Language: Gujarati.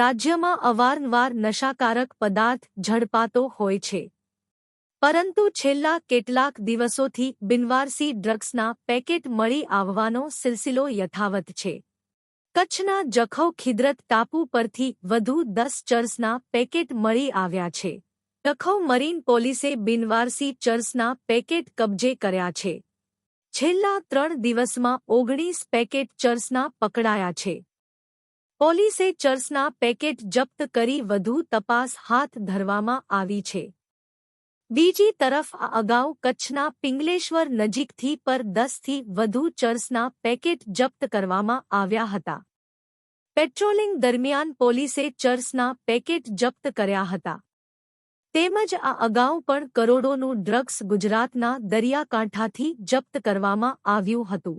રાજ્યમાં અવારનવાર નશાકારક પદાર્થ ઝડપાતો હોય છે. પરંતુ છેલ્લા કેટલાક દિવસોથી બિનવારસી ડ્રગ્સના પેકેટ મળી આવવાનો સિલસિલો યથાવત છે. કચ્છના જખૌ ખિદરત ટાપુ પરથી વધુ દસ ચર્સના પેકેટ મળી આવ્યા છે. જખૌ મરીન પોલીસે બિનવારસી ચર્સના પેકેટ કબજે કર્યા છે. છેલ્લા ત્રણ દિવસમાં ઓગણીસ પેકેટ ચર્સના પકડાયા છે. પોલીસે ચર્સના પેકેટ જપ્ત કરી વધુ તપાસ હાથ ધરવામાં આવી છે. બીજી તરફ આ અગાઉ કચ્છના પિંગલેશ્વર નજીકથી પર દસથી વધુ ચર્સના પેકેટ જપ્ત કરવામાં આવ્યા હતા. પેટ્રોલિંગ દરમિયાન પોલીસે ચર્સના પેકેટ જપ્ત કર્યા હતા. તેમજ આ અગાઉ પણ કરોડોનું ડ્રગ્સ ગુજરાતના દરિયાકાંઠાથી જપ્ત કરવામાં આવ્યું હતું.